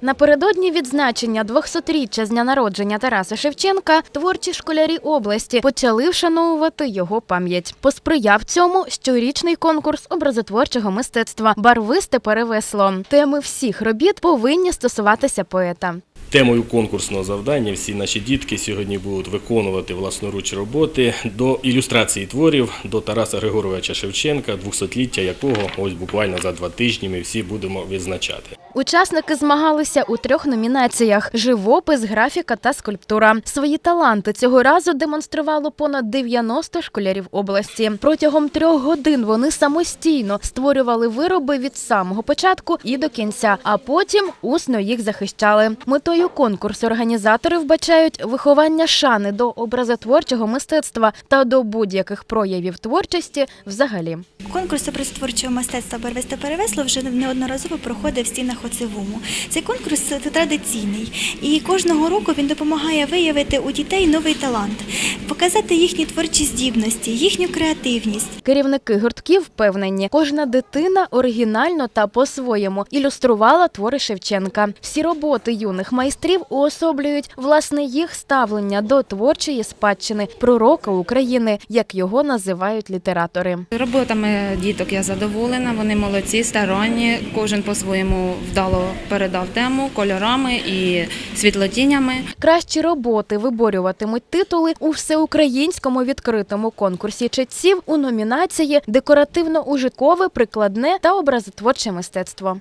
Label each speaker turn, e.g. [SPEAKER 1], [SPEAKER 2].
[SPEAKER 1] Напередодні відзначення 200-річчя з дня народження Тараса Шевченка творчі школярі області почали вшановувати його пам'ять. Посприяв цьому щорічний конкурс образотворчого мистецтва Барвисте перевесло. Теми всіх робіт повинні стосуватися поета.
[SPEAKER 2] Темою конкурсного завдання всі наші дітки сьогодні будуть виконувати власноруч роботи до ілюстрації творів до Тараса Григоровича Шевченка, 200-ліття якого ось буквально за два тижні ми всі будемо відзначати.
[SPEAKER 1] Учасники змагалися у трьох номінаціях: живопис, графіка та скульптура. Свої таланти цього разу демонструвало понад 90 школярів області. Протягом трьох годин вони самостійно створювали вироби від самого початку і до кінця, а потім усно їх захищали. Метою конкурсу організатори вбачають виховання шани до образотворчого мистецтва та до будь-яких проявів творчості взагалі.
[SPEAKER 3] Конкурс образотворчого мистецтва «Барвисте перевесло» вже неодноразово проходив в стінах ОЦВУМу. Цей конкурс традиційний, і кожного року він допомагає виявити у дітей новий талант, показати їхні творчі здібності, їхню креативність.
[SPEAKER 1] Керівники гуртків впевнені, кожна дитина оригінально та по-своєму ілюструвала твори Шевченка. Всі роботи юних майстрів уособлюють власне їх ставлення до творчої спадщини пророка України, як його називають літератори.
[SPEAKER 4] Роботами діток я задоволена, вони молодці, старанні. Кожен по-своєму вдало передав тему кольорами і світлотінями.
[SPEAKER 1] Кращі роботи виборюватимуть титули у всеукраїнському відкритому конкурсі читців у номінації Декоративно-ужиткове, прикладне та образотворче мистецтво.